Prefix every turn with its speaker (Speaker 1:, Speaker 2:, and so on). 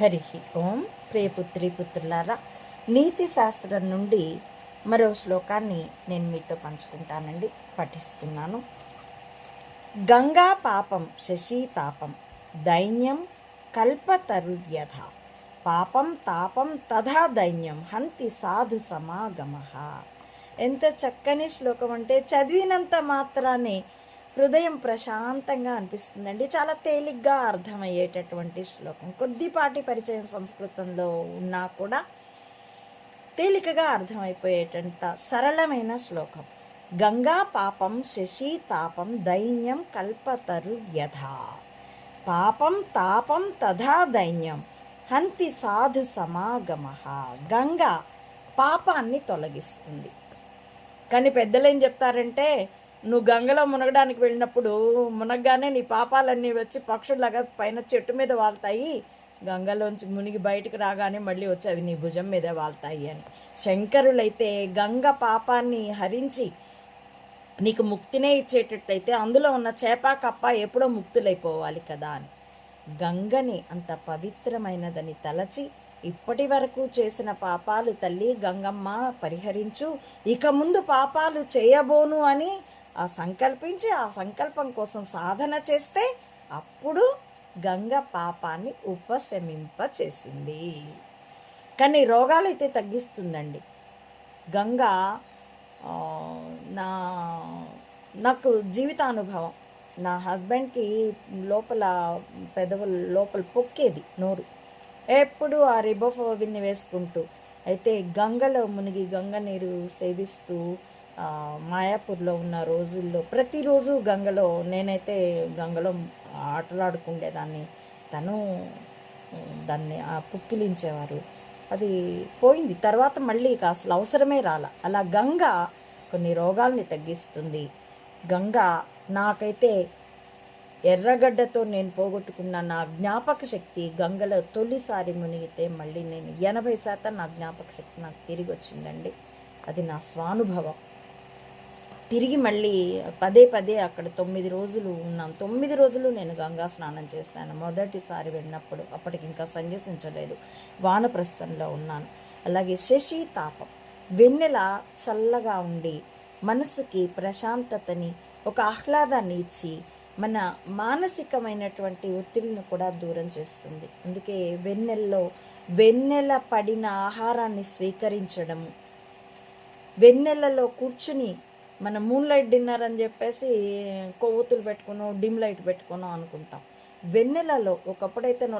Speaker 1: హరి ఓం. ప్రియపుత్రి పుత్రులారా నీతి శాస్త్రం నుండి మరో శ్లోకాన్ని నేను మీతో పంచుకుంటానండి. పఠిస్తున్నాను. గంగా పాపం శశి తాపం దైన్యం కల్పతరుయథ పాపం తాపం తథా దైన్యం హంతి సాధు సమాగమ. ఎంత చక్కని శ్లోకం అంటే చదివినంత మాత్రానే హృదయం ప్రశాంతంగా అనిపిస్తుందండి. చాలా తేలిగ్గా అర్థమయ్యేటటువంటి శ్లోకం. కొద్దిపాటి పరిచయం సంస్కృతంలో ఉన్నా కూడా తేలికగా అర్థమైపోయేటంత సరళమైన శ్లోకం. గంగా పాపం శశి తాపం దైన్యం కల్పతరు యథా. పాపం తాపం తథా దైన్యం. హంతి సాధు సమాగమ. గంగా పాపాన్ని తొలగిస్తుంది. కానీ పెద్దలు ఏం చెప్తారంటే నువ్వు గంగలో మునగడానికి వెళ్ళినప్పుడు మునగగానే నీ పాపాలన్నీ వచ్చి పక్షుల్లాగా పైన చెట్టు మీద వాళ్తాయి. గంగలోంచి మునిగి బయటకు రాగానే మళ్ళీ వచ్చి అవి నీ భుజం మీద వాళ్తాయి అని. శంకరులైతే గంగ పాపాన్ని హరించి నీకు ముక్తినే ఇచ్చేటట్టయితే అందులో ఉన్న చేప కప్ప ఎప్పుడో ముక్తులైపోవాలి కదా అని. గంగని అంత పవిత్రమైనదని తలచి ఇప్పటి వరకు చేసిన పాపాలు తల్లి గంగమ్మ పరిహరించు. ఇక ముందు పాపాలు చేయబోను అని ఆ సంకల్పించి ఆ సంకల్పం కోసం సాధన చేస్తే అప్పుడు గంగ పాపాన్ని ఉపశమింప చేసింది కానీ రోగాలు అయితే తగ్గిస్తుందండి. గంగ నా నాకు జీవితానుభవం. నా హస్బెండ్కి లోపల పెదవులు లోపల పొక్కేది నోరు. ఎప్పుడు ఆ రిబోఫోవిన్ని వేసుకుంటూ అయితే గంగలో మునిగి గంగ నీరు సేవిస్తూ మాయాపూర్లో ఉన్న రోజుల్లో ప్రతిరోజు గంగలో నేనైతే గంగలో ఆటలాడుకుండేదాన్ని. తను దాన్ని పుక్కిలించేవారు. అది పోయింది. తర్వాత మళ్ళీ అసలు అవసరమే రాల. అలా గంగ కొన్ని రోగాల్ని తగ్గిస్తుంది. గంగ నాకైతే ఎర్రగడ్డతో నేను పోగొట్టుకున్న నా జ్ఞాపక శక్తి గంగలో తొలిసారి మునిగితే మళ్ళీ నేను ఎనభై శాతం నా జ్ఞాపక శక్తి నాకు తిరిగి వచ్చిందండి అది నా స్వానుభవం. తిరిగి మళ్ళీ పదే పదే అక్కడ తొమ్మిది రోజులు ఉన్నాం. తొమ్మిది రోజులు నేను గంగా స్నానం చేశాను. మొదటిసారి వెళ్ళినప్పుడు అప్పటికి ఇంకా సంజసించలేదు వానప్రస్థంలో ఉన్నాను. అలాగే శశి తాపం. వెన్నెల చల్లగా ఉండి మనసుకి ప్రశాంతతని ఒక ఆహ్లాదాన్ని ఇచ్చి మన మానసికమైనటువంటి ఒత్తిడిని కూడా దూరం చేస్తుంది. అందుకే వెన్నెల్లో వెన్నెల పడిన ఆహారాన్ని స్వీకరించడము వెన్నెలలో కూర్చుని మన మూన్ లైట్ డిన్నర్ అని చెప్పేసి కొవ్వొత్తులు పెట్టుకున్నాం డిమ్ లైట్ పెట్టుకున్నాం అనుకుంటాం. వెన్నెలలో ఒకప్పుడైతే